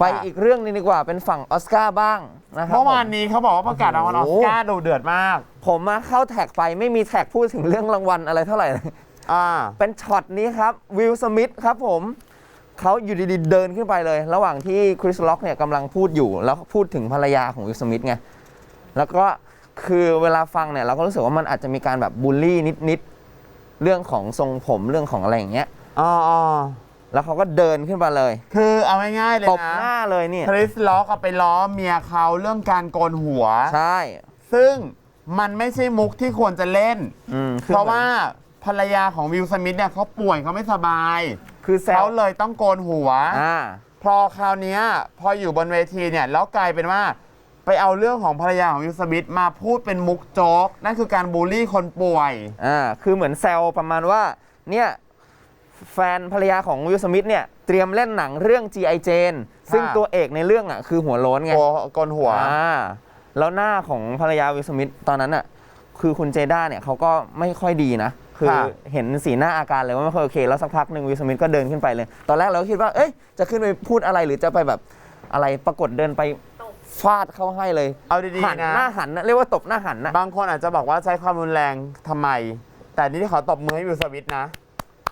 ไปอีกเรื่องหนึงดีกว่าเป็นฝั่งออสการ์บ้างนะครับเมื่อวานผมนี้เขาบอกว่าประกาศรางวัลอโอ้อโหสการ์ดูเดือดมาก ผมมาเข้าแท็กไปไม่มีแท็กพูดถึงเรื่องรางวัลอะไรเท่าไหร่เลย อ่า เป็นช็อตนี้ครับวิลสมิธครับผมเขาอยู่ดีๆเดินขึ้นไปเลย ระหว่างที่คริสล็อกเนี่ยกำลังพูดอยู่ แล้วพูดถึงภรรยาของวิลสมิธไง แล้วก็คือเวลาฟังเนี่ยเราก็รู้สึกว่ามันอาจจะมีการแบบบูลลี่นิดๆเรื่องของทรงผมเรื่องของอะไรอย่างเงี้ย อ๋ออ๋อ แล้วเขาก็เดินขึ้นมาเลยคือเอาง่ายๆเลยตบนะหน้าเลยเนี่ยคริสล็อกเอาไปล้อเมียเขาเรื่องการโกนหัว ใช่ซึ่งมันไม่ใช่มุกที่ควรจะเล่น อืมคือเพราะว่าภรรยาของวิลสมิธเนี่ยเขาป่วยเขาไม่สบายคือแซเขาวเลยต้องโกนหัว อ่า พอคราวเนี้ยพออยู่บนเวทีเนี่ยแล้วกลายเป็นว่า ไปเอาเรื่องของภรรยาของวิลสมิธมาพูดเป็นมุกโจ๊กนั่นคือการบูลลี่คนป่วย อ่า คือเหมือนแซวประมาณว่า เนี่ย แฟนภรรยาของวิลสมิธเนี่ยเตรียมเล่นหนังเรื่อง G.I. Jane ซึ่งตัวเอกในเรื่องอะคือหัวโล้นไงหัวโกนหัวอ่าแล้วหน้าของภรรยาวิลสมิธตอนนั้นอะคือคุณเจด้าเนี่ยเขาก็ไม่ค่อยดีนะ คือค่ะเห็นสีหน้าอาการเลยว่าไม่ค่อยโอเค แล้วสักพักหนึ่งวิลสมิธก็เดินขึ้นไปเลย ตอนแรกเราก็คิดว่าเอ้ยจะขึ้นไปพูดอะไรหรือจะไปแบบอะไรปรากฏเดินไปฟาดเข้าให้เลย เอาดีหันๆนะหน้าหันนะเรียกว่าตบหน้าหันนะบางคนอาจจะบอกว่าใช้ความรุนแรงทำไม แต่นี่ที่เขาตบมือให้วิลสมิธนะ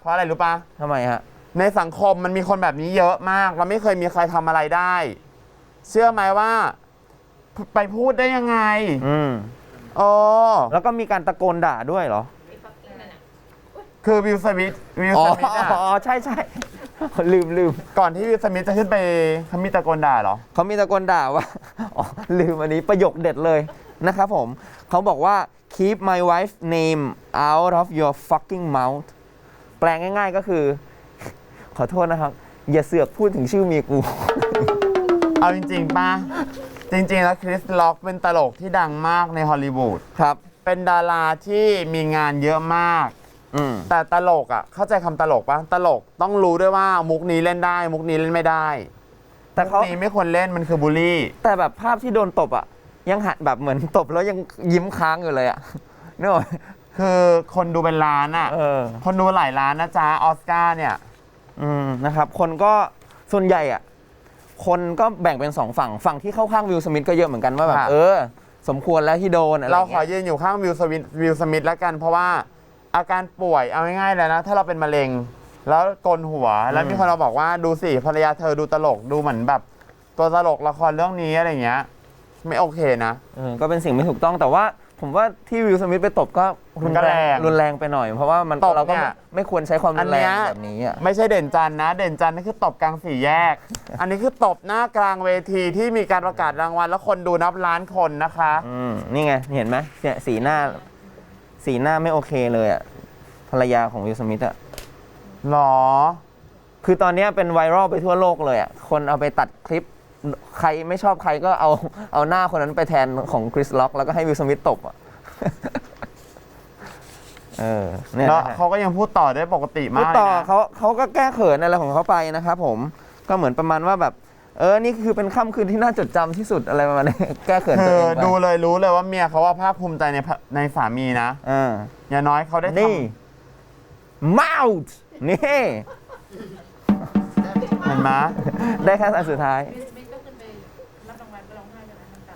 เพราะอะไรรู้ปะทำไมฮะ ในสังคมมันมีคนแบบนี้เยอะมาก เราไม่เคยมีใครทำอะไรได้ เชื่อไหมว่า ไปพูดได้ยังไงอืม โอ้แล้วก็มีการตะโกนด่าด้วยเหรอ คือวิลสมิธวิลอ๋อสมิธอะอ๋อใช่ใช่ลืมลืมก่อนที่วิลสมิธจะขึ้นไปเขามีตะโกนด่าเหรอ เขามีตะโกนด่าว่าอ๋อลืมอันนี้ประโยคเด็ดเลยนะครับผม เขาบอกว่า keep my wife name out of your fucking mouth แป ลงง่าย ๆ ก็คือ ขอโทษนะครับ อย่าเสือกพูดถึงชื่อเมียกู เอาจริงๆป่ะ จริง ๆ แล้วคริสล็อกเป็นตลกที่ดังมากในฮอลลีวูดครับ เป็นดาราที่มีงานเยอะมาก อืมแต่ตลกอะ เข้าใจคำตลกป่ะ ตลกต้องรู้ด้วยว่ามุกนี้เล่นได้ มุกนี้เล่นไม่ได้แต่มุกเขานี้ไม่ควรเล่นมันคือบูลลี่ แต่แบบภาพที่โดนตบอะ ยังหันแบบเหมือนตบแล้วยังยิ้มค้างอยู่เลยอะนึกออกไหม คือคนดูเป็นล้านอะเออ คนดูหลายล้านนะจ๊ะออสการ์เนี่ย อืมนะครับ คนก็ส่วนใหญ่อะคนก็แบ่งเป็นสองฝั่งฝั่งที่เข้าข้างวิลสมิธก็เยอะเหมือนกันว่าแบบค่ะ เออ สมควรแล้วที่โดนอะไรเราขอเงี้ยยืนอยู่ข้างวิลสมิธวิลสมิธแล้วกันเพราะว่าอาการป่วยเอาง่ายๆเลยนะ ถ้าเราเป็นมะเร็ง แล้วโกนหัวแล้วมีคนมาบอกว่าดูสิภรรยาเธอดูตลกดูเหมือนแบบ ตัวตลกละครเรื่องนี้อะไรเงี้ย ไม่โอเคนะ เออก็เป็นสิ่งไม่ถูกต้องแต่ว่า ผมว่าที่วิลสมิธไปตบก็รุนแรงมันก็แรงรุนแรงไปหน่อย เพราะว่ามันตบเราก็เนี่ยไม่ควรใช้ความอัรุนนแรเนี้งยแบบนี้อะไม่ใช่เด่นจันทร์นะ เด่นจันทร์นี่คือตบกลางสี่แยก อันนี้คือตบหน้ากลางเวทีที่มีการประกาศรางวัลแล้วคนดูนับล้านคนนะคะ อืมนี่ไง เห็นไหมเนี่ยสีหน้า สีหน้าไม่โอเคเลยอะภรรยาของวิลสมิธอะหรอ คือตอนเนี้ยเป็นไวรัลไปทั่วโลกเลยอะคนเอาไปตัดคลิป ใครไม่ชอบใครก็เอาเอาหน้าคนนั้นไปแทนของคริสล็อก แล้วก็ให้วิลสมิธตบอะเออเนี่ยแล้วนะฮะ เขาก็ยังพูดต่อได้ปกติพูมาดกต่อเลยนะ เขาเขาก็แก้เขินอะไรของเขาไปนะครับผมก็เหมือนประมาณว่าแบบ เออนี่คือเป็นค่ำคืนที่น่าจดจำที่สุดอะไรประมาณนี้ แก้เขินคืตัวอเองไปดูเลยรู้เลยว่าเมียเขาว่าภาคภูมิใจในพระในสามีนะอ่าอย่างน้อยเขาได้ทนี่ mouth นี่ำเห็นไหมได้แค่อันสุดท้าย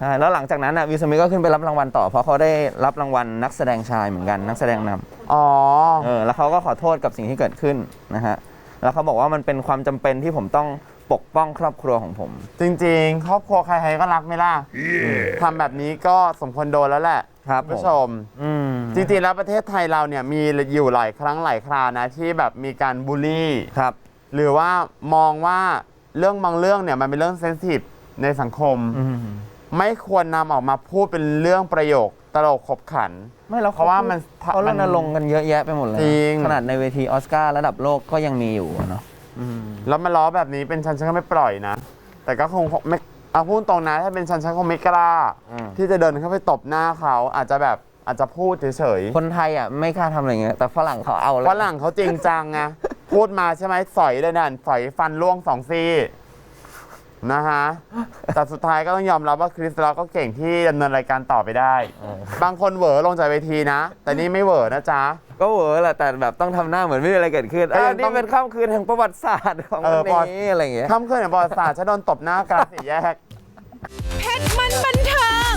ใช่แล้วหลังจากนั้นอะวิลสมิธก็ขึ้นไปรับรางวัลต่อ เพราะเขาได้รับรางวัลนักแสดงชายเหมือนกันนักแสดงนำอ๋อ เออแล้วเขาก็ขอโทษกับสิ่งที่เกิดขึ้นนะฮะแล้วเขาบอกว่ามันเป็นความจำเป็นที่ผมต้องปกป้องครอบครัวของผม จริงๆ ครอบครัวใครๆก็รักไหม่ล่ะทำแบบนี้ก็สมควรโดนแล้วแหละครับคุณผู้ชม อืมจริงๆ แล้วประเทศไทยเราเนี่ยมีอยู่หลายครั้งหลายครานะที่แบบมีการบูลลี่ ครับ หรือว่ามองว่าเรื่องบางเรื่องเนี่ยมันเป็นเรื่องเซนซิทีฟในสังคม อืม ไม่ควรนำออกมาพูดเป็นเรื่องประโยคตลกขบขัน ไม่แล้วเพราะว่ามันเขารณรงค์กันเยอะแยะไปหมดเลยนะจริง ขนาดในเวทีออสการ์ระดับโลกก็ยังมีอยู่อะเนาะอืมแล้วมาล้อแบบนี้เป็นฉันฉันก็ไม่ปล่อยนะ แต่ก็คงไม่เอาพูดตรงนะ ถ้าเป็นฉันฉันคงไม่กล้าอืมที่จะเดินเข้าไปตบหน้าเขาอาจจะแบบอาจจะพูดเฉยคนไทยอะไม่กล้าทำอะไรเงี้ยแต่ฝรั่งเขาเอาเลย ๆฝรั่งเขาจริงจังไง พูดมาใช่ไหมสอยเลยนั่นสอยฟันล่วงสองซี่ นะฮะ แต่สุดท้ายก็ต้องยอมรับว่าคริสเราก็เก่งที่ดำเนินรายการต่อไปได้ บางคนเหวอลงจากเวทีนะ แต่นี่ไม่เหวอนะจ๊ะ ก็เวอร์แหละแต่แบบต้องทำหน้าเหมือนไม่มีอะไรเกิดขึ้นก็ยังอะนี่ต้อง เป็นค่ำคืนแห่งประวัติศาสตร์ของเอวัอนนี้อะไรอย่างเงี้ย ค่ำคืนแห่งประวัติศาสตร์ฉันโดนตบหน้ากลางสี่แยก เพชรมันบันเทิง